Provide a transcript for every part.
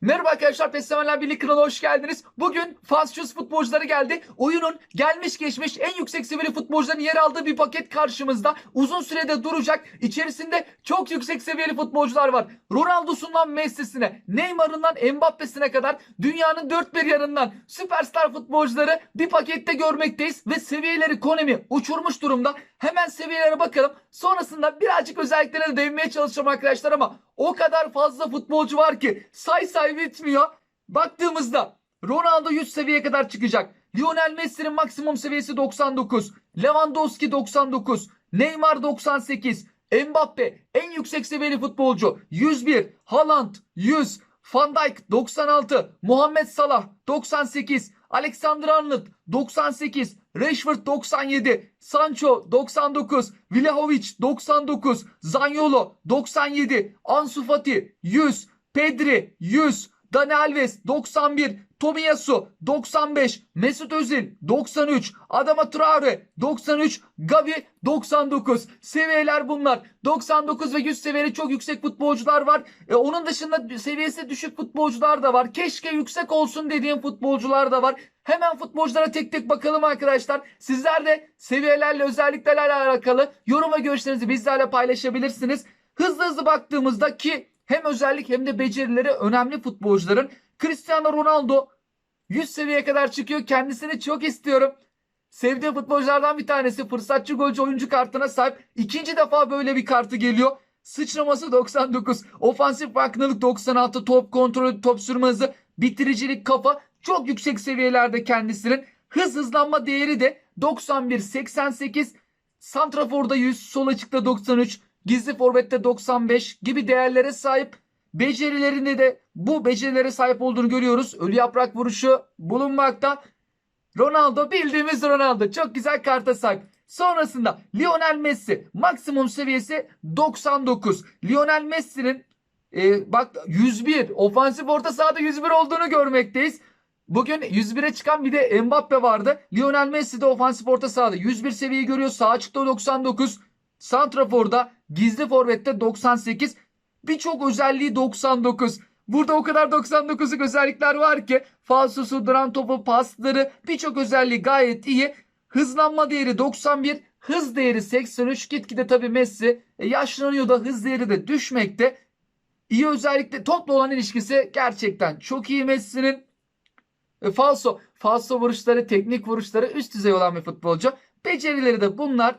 Merhaba arkadaşlar Peslemenler Birliği kanalına hoş geldiniz. Bugün Shoes futbolcuları geldi. Oyunun gelmiş geçmiş en yüksek seviyeli futbolcuların yer aldığı bir paket karşımızda. Uzun sürede duracak. İçerisinde çok yüksek seviyeli futbolcular var. Ronaldo'sundan Messi'sine, Neymar'ından Mbappe'sine kadar dünyanın dört bir yanından süperstar futbolcuları bir pakette görmekteyiz. Ve seviyeleri Konemi uçurmuş durumda. Hemen seviyelere bakalım. Sonrasında birazcık özelliklerine de değinmeye çalışacağım arkadaşlar ama o kadar fazla futbolcu var ki say say bitmiyor. Baktığımızda Ronaldo 100 seviyeye kadar çıkacak. Lionel Messi'nin maksimum seviyesi 99. Lewandowski 99. Neymar 98. Mbappe en yüksek seviyeli futbolcu 101. Haaland 100. Van Dijk 96. Muhammed Salah 98. Alexander Arnold 98. Rashford 97. Sancho 99. Vlahovic 99. Zaniolo 97. Ansu Fati 100. Pedri 100. Dani Alves 91. Tomiyasu 95. Mesut Özil 93. Adama Traore 93. Gavi 99. Seviyeler bunlar. 99 ve 100 seviyeli çok yüksek futbolcular var. E, onun dışında seviyesi düşük futbolcular da var. Keşke yüksek olsun dediğim futbolcular da var. Hemen futbolculara tek tek bakalım arkadaşlar. Sizler de seviyelerle özelliklerle alakalı yorum ve görüşlerinizi bizlerle paylaşabilirsiniz. Hızlı hızlı baktığımızda ki hem özellik hem de becerileri önemli futbolcuların Cristiano Ronaldo 100 seviyeye kadar çıkıyor. Kendisini çok istiyorum. Sevdiğim futbolculardan bir tanesi fırsatçı golcü oyuncu kartına sahip. İkinci defa böyle bir kartı geliyor. Sıçraması 99. Ofansif farkındalık 96. Top kontrolü, top sürme hızı, bitiricilik kafa. Çok yüksek seviyelerde kendisinin. Hız hızlanma değeri de 91, 88. Santrafor'da 100, sol açıkta 93, gizli forvette 95 gibi değerlere sahip. Becerilerinde de bu becerilere sahip olduğunu görüyoruz. Ölü yaprak vuruşu bulunmakta. Ronaldo bildiğimiz Ronaldo. Çok güzel karta sahip. Sonrasında Lionel Messi maksimum seviyesi 99. Lionel Messi'nin e, bak 101 ofansif orta sahada 101 olduğunu görmekteyiz. Bugün 101'e çıkan bir de Mbappe vardı. Lionel Messi de ofansif orta sahada 101 seviyeyi görüyor. Sağ açıkta 99. Santrafor'da gizli forvette 98. Birçok özelliği 99. Burada o kadar 99'luk özellikler var ki falsosu, duran topu, pasları birçok özelliği gayet iyi. Hızlanma değeri 91, hız değeri 83. Gitgide tabii Messi e, yaşlanıyor da hız değeri de düşmekte. İyi özellikle topla olan ilişkisi gerçekten çok iyi Messi'nin. E, falso, falso vuruşları, teknik vuruşları üst düzey olan bir futbolcu. Becerileri de bunlar.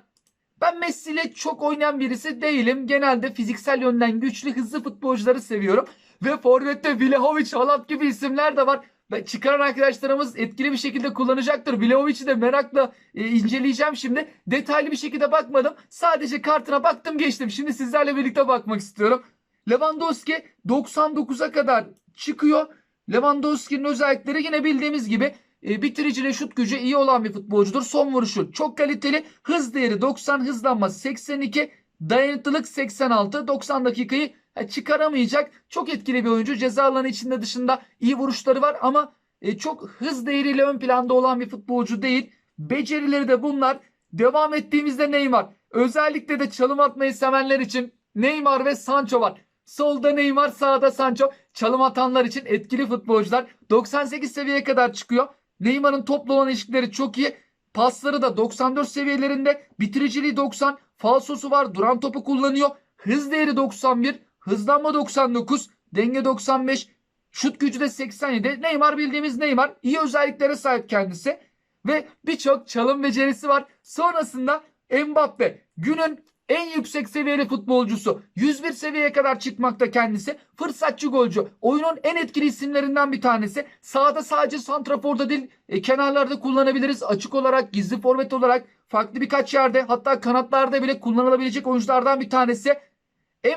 Ben Messi ile çok oynayan birisi değilim. Genelde fiziksel yönden güçlü, hızlı futbolcuları seviyorum. Ve Forvet'te Vlahovic, Haaland gibi isimler de var. Ve çıkaran arkadaşlarımız etkili bir şekilde kullanacaktır. Vlahovic'i de merakla e, inceleyeceğim şimdi. Detaylı bir şekilde bakmadım. Sadece kartına baktım geçtim. Şimdi sizlerle birlikte bakmak istiyorum. Lewandowski 99'a kadar çıkıyor. Lewandowski'nin özellikleri yine bildiğimiz gibi e, bitiriciliği şut gücü iyi olan bir futbolcudur. Son vuruşu çok kaliteli. Hız değeri 90, hızlanma 82, dayanıklılık 86. 90 dakikayı e, çıkaramayacak. Çok etkili bir oyuncu. Ceza alanı içinde dışında iyi vuruşları var ama e, çok hız değeriyle ön planda olan bir futbolcu değil. Becerileri de bunlar. Devam ettiğimizde Neymar. Özellikle de çalım atmayı sevenler için Neymar ve Sancho var. Solda Neymar, sağda Sancho. Çalım atanlar için etkili futbolcular. 98 seviyeye kadar çıkıyor. Neymar'ın topla olan ilişkileri çok iyi. Pasları da 94 seviyelerinde. Bitiriciliği 90. Falsosu var. Duran topu kullanıyor. Hız değeri 91. Hızlanma 99. Denge 95. Şut gücü de 87. Neymar bildiğimiz Neymar. İyi özelliklere sahip kendisi. Ve birçok çalım becerisi var. Sonrasında Mbappe. Günün en yüksek seviyeli futbolcusu. 101 seviyeye kadar çıkmakta kendisi. Fırsatçı golcü. Oyunun en etkili isimlerinden bir tanesi. Sağda sadece santraforda değil e, kenarlarda kullanabiliriz. Açık olarak, gizli forvet olarak farklı birkaç yerde hatta kanatlarda bile kullanılabilecek oyunculardan bir tanesi.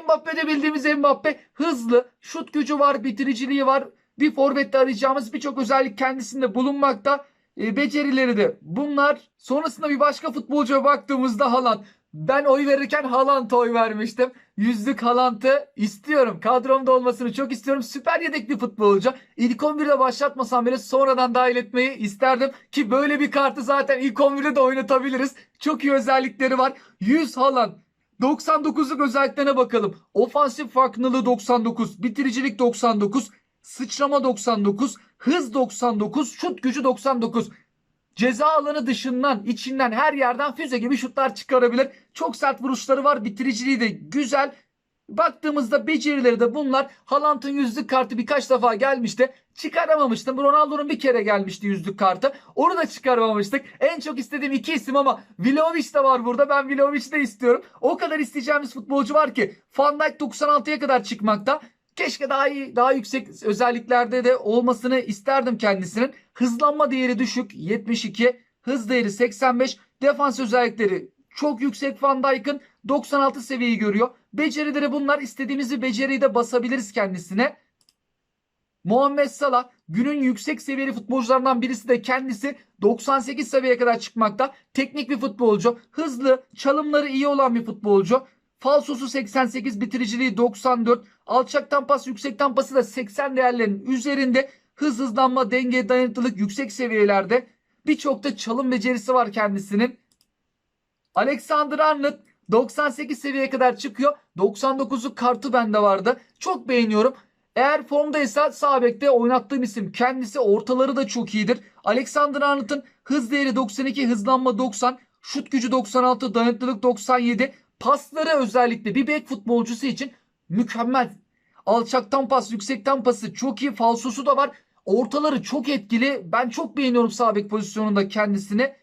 Mbappe'de bildiğimiz Mbappe hızlı, şut gücü var, bitiriciliği var. Bir forvette arayacağımız birçok özellik kendisinde bulunmakta. E, becerileri de bunlar. Sonrasında bir başka futbolcuya baktığımızda Haaland. Ben oy verirken Haaland'a oy vermiştim. Yüzlük Haaland'ı istiyorum. Kadromda olmasını çok istiyorum. Süper yedekli futbolcu. İlk 11'de başlatmasam bile sonradan dahil etmeyi isterdim. Ki böyle bir kartı zaten ilk 11'de de oynatabiliriz. Çok iyi özellikleri var. 100 Haaland. 99'luk özelliklerine bakalım. Ofansif farkındalığı 99, bitiricilik 99, sıçrama 99, hız 99, şut gücü 99. Ceza alanı dışından, içinden, her yerden füze gibi şutlar çıkarabilir. Çok sert vuruşları var. Bitiriciliği de güzel. Baktığımızda becerileri de bunlar. Haaland'ın yüzlük kartı birkaç defa gelmişti. Çıkaramamıştım. Ronaldo'nun bir kere gelmişti yüzlük kartı. Onu da çıkaramamıştık. En çok istediğim iki isim ama Vlahovic de var burada. Ben Vlahovic'i de istiyorum. O kadar isteyeceğimiz futbolcu var ki. Van Dijk 96'ya kadar çıkmakta. Keşke daha iyi, daha yüksek özelliklerde de olmasını isterdim kendisinin. Hızlanma değeri düşük 72, hız değeri 85, defans özellikleri çok yüksek Van Dijk'ın 96 seviyeyi görüyor. Becerileri bunlar. İstediğimiz beceriyi de basabiliriz kendisine. Muhammed Salah günün yüksek seviyeli futbolcularından birisi de kendisi 98 seviyeye kadar çıkmakta. Teknik bir futbolcu, hızlı, çalımları iyi olan bir futbolcu. Falsosu 88, bitiriciliği 94, alçaktan pas, yüksekten pası da 80 değerlerin üzerinde. Hız, hızlanma, denge, dayanıklılık yüksek seviyelerde. Birçok da çalım becerisi var kendisinin. Alexander Arnold 98 seviyeye kadar çıkıyor. 99'u kartı bende vardı. Çok beğeniyorum. Eğer formdaysa sağ oynattığım isim kendisi ortaları da çok iyidir. Alexander Arnold'un hız değeri 92, hızlanma 90, şut gücü 96, dayanıklılık 97. Pasları özellikle bir bek futbolcusu için mükemmel. Alçaktan pas, yüksekten pası çok iyi. Falsosu da var. Ortaları çok etkili. Ben çok beğeniyorum sağ bek pozisyonunda kendisini.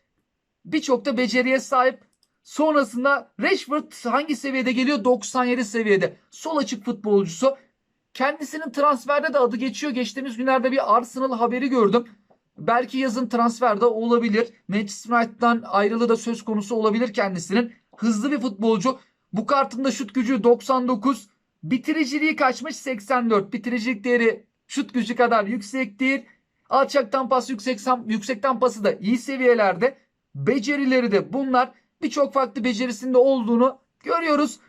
Birçok da beceriye sahip. Sonrasında Rashford hangi seviyede geliyor? 97 seviyede. Sol açık futbolcusu. Kendisinin transferde de adı geçiyor. Geçtiğimiz günlerde bir Arsenal haberi gördüm. Belki yazın transferde olabilir. Manchester United'dan ayrılığı da söz konusu olabilir kendisinin. Hızlı bir futbolcu. Bu kartın da şut gücü 99. Bitiriciliği kaçmış 84. Bitiricilik değeri şut gücü kadar yüksek değil. Alçaktan pas yüksek, yüksekten pası da iyi seviyelerde. Becerileri de bunlar. Birçok farklı becerisinde olduğunu görüyoruz.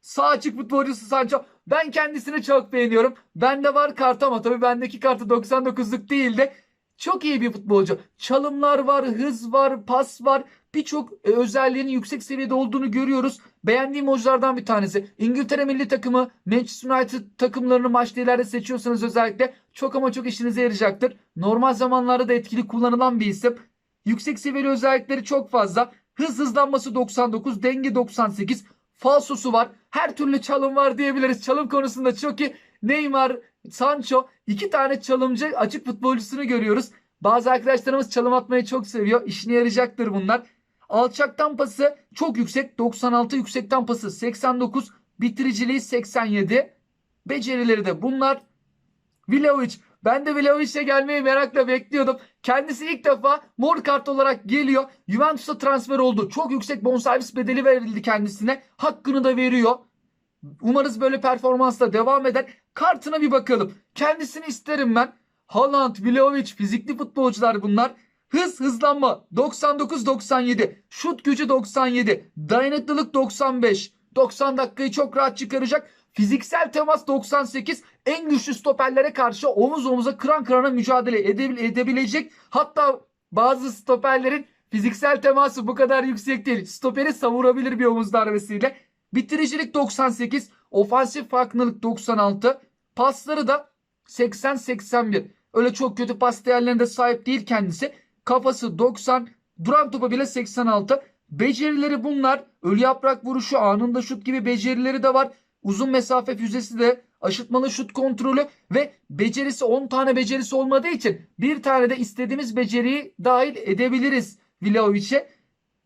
Sağ açık futbolcusu Sancho. Ben kendisini çok beğeniyorum. Bende var kart ama tabii bendeki kartı 99'luk değil de çok iyi bir futbolcu. Çalımlar var, hız var, pas var. Birçok e, özelliğinin yüksek seviyede olduğunu görüyoruz. Beğendiğim oyunculardan bir tanesi. İngiltere milli takımı, Manchester United takımlarını maçta ileride seçiyorsanız özellikle çok ama çok işinize yarayacaktır. Normal zamanlarda da etkili kullanılan bir isim. Yüksek seviyeli özellikleri çok fazla. Hız hızlanması 99, denge 98, falsosu var. Her türlü çalım var diyebiliriz. Çalım konusunda çok iyi. Neymar, Sancho iki tane çalımcı açık futbolcusunu görüyoruz. Bazı arkadaşlarımız çalım atmayı çok seviyor. İşine yarayacaktır bunlar. Alçaktan pası çok yüksek. 96 yüksekten pası 89. Bitiriciliği 87. Becerileri de bunlar. Vlahovic. Ben de Vlahovic'e gelmeyi merakla bekliyordum. Kendisi ilk defa mor kart olarak geliyor. Juventus'a transfer oldu. Çok yüksek bonservis bedeli verildi kendisine. Hakkını da veriyor. Umarız böyle performansla devam eder. Kartına bir bakalım. Kendisini isterim ben. Haaland, Vlahovic fizikli futbolcular bunlar. Hız hızlanma 99-97. Şut gücü 97. Dayanıklılık 95. 90 dakikayı çok rahat çıkaracak. Fiziksel temas 98. En güçlü stoperlere karşı omuz omuza kıran kırana mücadele edebil- edebilecek. Hatta bazı stoperlerin fiziksel teması bu kadar yüksek değil. Stoperi savurabilir bir omuz darbesiyle. Bitiricilik 98. Ofansif farkındalık 96. Pasları da 80-81. Öyle çok kötü pas değerlerine sahip değil kendisi. Kafası 90. Duran topa bile 86. Becerileri bunlar. Ölü yaprak vuruşu, anında şut gibi becerileri de var. Uzun mesafe füzesi de aşıtmalı şut kontrolü ve becerisi 10 tane becerisi olmadığı için bir tane de istediğimiz beceriyi dahil edebiliriz Vlahovic'e.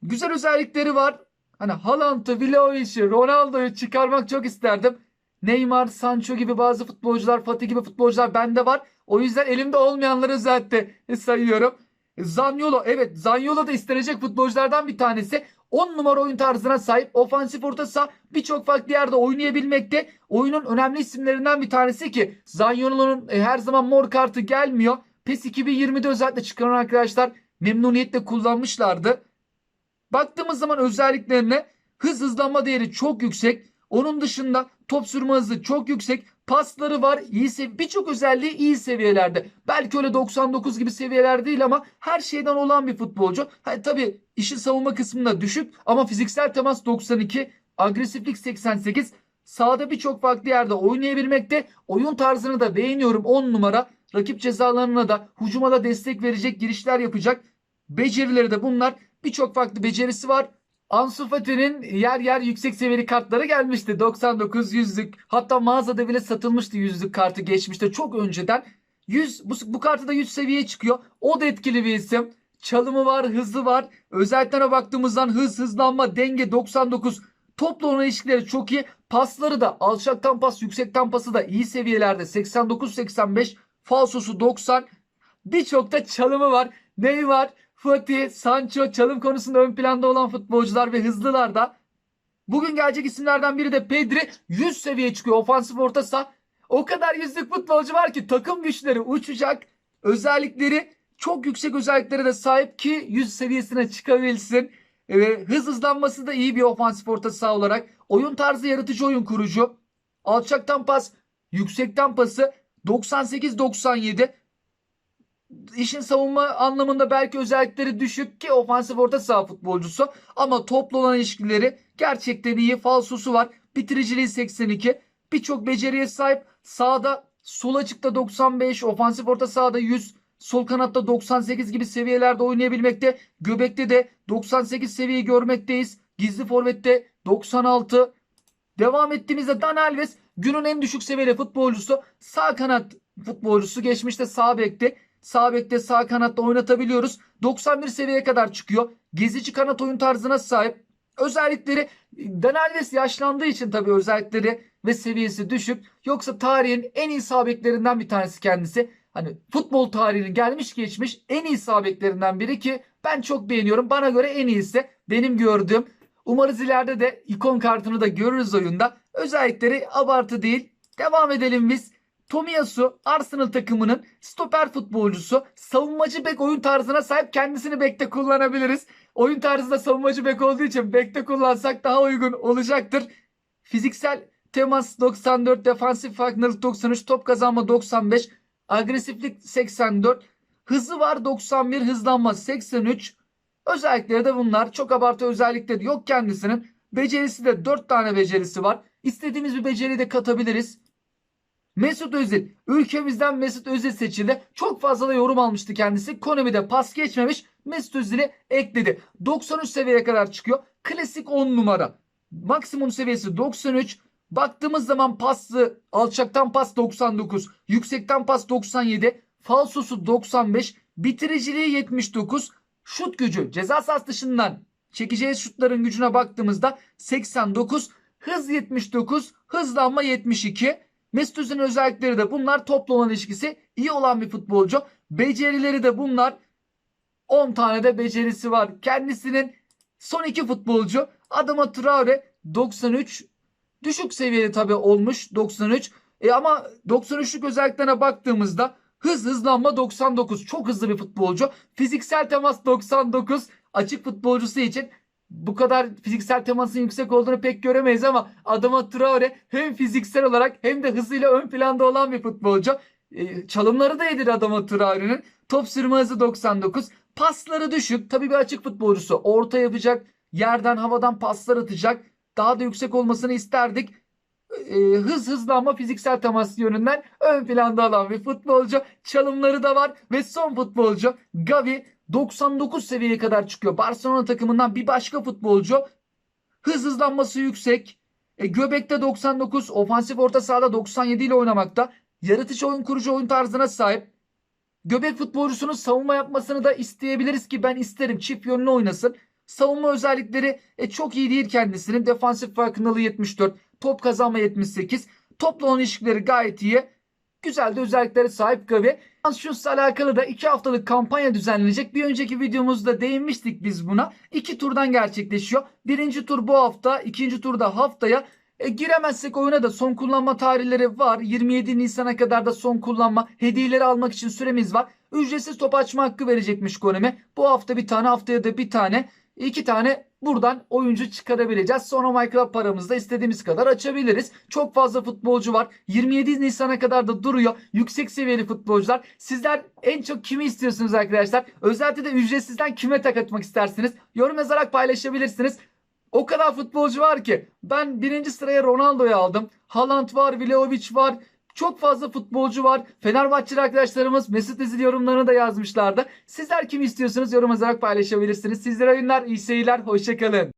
Güzel özellikleri var. Hani Haaland'ı, Vlahovic'i, Ronaldo'yu çıkarmak çok isterdim. Neymar, Sancho gibi bazı futbolcular, Fatih gibi futbolcular bende var. O yüzden elimde olmayanları zaten sayıyorum. Zaniolo evet Zaniolo da istenecek futbolculardan bir tanesi. 10 numara oyun tarzına sahip ofansif orta saha birçok farklı yerde oynayabilmekte. Oyunun önemli isimlerinden bir tanesi ki Zaniolo'nun e, her zaman mor kartı gelmiyor. PES 2020'de özellikle çıkaran arkadaşlar memnuniyetle kullanmışlardı. Baktığımız zaman özelliklerine hız hızlanma değeri çok yüksek. Onun dışında top sürme hızı çok yüksek. Pasları var. iyi Birçok özelliği iyi seviyelerde. Belki öyle 99 gibi seviyeler değil ama her şeyden olan bir futbolcu. Ha, tabii işin savunma kısmında düşük ama fiziksel temas 92, agresiflik 88, Sahada birçok farklı yerde oynayabilmekte. Oyun tarzını da beğeniyorum 10 numara. Rakip cezalarına da hücuma da destek verecek girişler yapacak. Becerileri de bunlar. Birçok farklı becerisi var. Ansu Fati'nin yer yer yüksek seviyeli kartları gelmişti. 99 yüzlük hatta mağazada bile satılmıştı yüzlük kartı geçmişte çok önceden. 100 bu, bu kartı da 100 seviyeye çıkıyor. O da etkili bir isim. Çalımı var, hızı var. Özelliklerine baktığımızdan hız, hızlanma, denge 99. Topla olan ilişkileri çok iyi. Pasları da alçaktan pas, yüksekten pası da iyi seviyelerde. 89-85. Falsosu 90. Birçok da çalımı var. Neymar, Fatih, Sancho çalım konusunda ön planda olan futbolcular ve hızlılar da. Bugün gelecek isimlerden biri de Pedri 100 seviyeye çıkıyor ofansif orta saha. O kadar yüzlük futbolcu var ki takım güçleri uçacak. Özellikleri çok yüksek özelliklere de sahip ki 100 seviyesine çıkabilsin. Ve hız hızlanması da iyi bir ofansif orta saha olarak. Oyun tarzı yaratıcı oyun kurucu. Alçaktan pas, yüksekten pası 98-97. İşin savunma anlamında belki özellikleri düşük ki ofansif orta saha futbolcusu. Ama toplu olan ilişkileri gerçekten iyi. Falsosu var. Bitiriciliği 82. Birçok beceriye sahip. Sağda sol açıkta 95, ofansif orta sahada 100, sol kanatta 98 gibi seviyelerde oynayabilmekte. Göbekte de 98 seviyeyi görmekteyiz. Gizli forvette 96. Devam ettiğimizde Dan Alves günün en düşük seviyeli futbolcusu. Sağ kanat futbolcusu geçmişte sağ bekte. Sağ bekte sağ kanatta oynatabiliyoruz. 91 seviyeye kadar çıkıyor. Gezici kanat oyun tarzına sahip. Özellikleri Dan Alves yaşlandığı için tabii özellikleri ve seviyesi düşük. Yoksa tarihin en iyi sağ beklerinden bir tanesi kendisi. Hani futbol tarihinin gelmiş geçmiş en iyi sağ beklerinden biri ki ben çok beğeniyorum. Bana göre en iyisi benim gördüğüm. Umarız ileride de ikon kartını da görürüz oyunda. Özellikleri abartı değil. Devam edelim biz. Tomiyasu Arsenal takımının stoper futbolcusu. Savunmacı bek oyun tarzına sahip kendisini bekte kullanabiliriz. Oyun tarzı da savunmacı bek olduğu için bekte kullansak daha uygun olacaktır. Fiziksel temas 94, defansif farkındalık 93, top kazanma 95, agresiflik 84, hızı var 91, hızlanma 83. Özellikleri de bunlar. Çok abartı özellikleri yok kendisinin. Becerisi de 4 tane becerisi var. İstediğimiz bir beceri de katabiliriz. Mesut Özil. Ülkemizden Mesut Özil seçildi. Çok fazla da yorum almıştı kendisi. Konemi'de pas geçmemiş. Mesut Özil'i ekledi. 93 seviyeye kadar çıkıyor. Klasik 10 numara. Maksimum seviyesi 93. Baktığımız zaman paslı alçaktan pas 99. Yüksekten pas 97. Falsosu 95. Bitiriciliği 79. Şut gücü ceza sahası dışından çekeceği şutların gücüne baktığımızda 89. Hız 79. Hızlanma 72. Mesut Özil'in özellikleri de bunlar. Topla olan ilişkisi iyi olan bir futbolcu. Becerileri de bunlar. 10 tane de becerisi var. Kendisinin son iki futbolcu Adama Traore 93 düşük seviyeli tabi olmuş 93. E ama 93'lük özelliklerine baktığımızda hız hızlanma 99 çok hızlı bir futbolcu. Fiziksel temas 99 açık futbolcusu için bu kadar fiziksel temasın yüksek olduğunu pek göremeyiz ama Adama Traore hem fiziksel olarak hem de hızıyla ön planda olan bir futbolcu. E, çalımları da iyidir Adama Traore'nin. Top sürme hızı 99. Pasları düşük. Tabii bir açık futbolcusu. Orta yapacak. Yerden havadan paslar atacak. Daha da yüksek olmasını isterdik. E, hız hızlanma fiziksel temas yönünden ön planda olan bir futbolcu. Çalımları da var ve son futbolcu Gavi 99 seviyeye kadar çıkıyor. Barcelona takımından bir başka futbolcu. Hız hızlanması yüksek. E, göbekte 99, ofansif orta sahada 97 ile oynamakta. Yaratıcı oyun kurucu oyun tarzına sahip. Göbek futbolcusunun savunma yapmasını da isteyebiliriz ki ben isterim. Çift yönlü oynasın. Savunma özellikleri e, çok iyi değil kendisinin. Defansif farkındalığı 74. Top kazanma 78. Topla olan gayet iyi. Güzel de özelliklere sahip Gavi. Şuns'la alakalı da 2 haftalık kampanya düzenlenecek. Bir önceki videomuzda değinmiştik biz buna. 2 turdan gerçekleşiyor. Birinci tur bu hafta, ikinci turda haftaya. E, giremezsek oyuna da son kullanma tarihleri var. 27 Nisan'a kadar da son kullanma hediyeleri almak için süremiz var. Ücretsiz top açma hakkı verecekmiş Konemi. Bu hafta bir tane haftaya da bir tane. İki tane buradan oyuncu çıkarabileceğiz. Sonra Minecraft paramızda istediğimiz kadar açabiliriz. Çok fazla futbolcu var. 27 Nisan'a kadar da duruyor. Yüksek seviyeli futbolcular. Sizler en çok kimi istiyorsunuz arkadaşlar? Özellikle de ücretsizden kime tak atmak istersiniz? Yorum yazarak paylaşabilirsiniz. O kadar futbolcu var ki. Ben birinci sıraya Ronaldo'yu aldım. Haaland var, Vlahovic var. Çok fazla futbolcu var. Fenerbahçeli arkadaşlarımız Mesut Özil yorumlarını da yazmışlardı. Sizler kim istiyorsunuz yorum yazarak paylaşabilirsiniz. Sizlere oyunlar, iyi seyirler, hoşçakalın.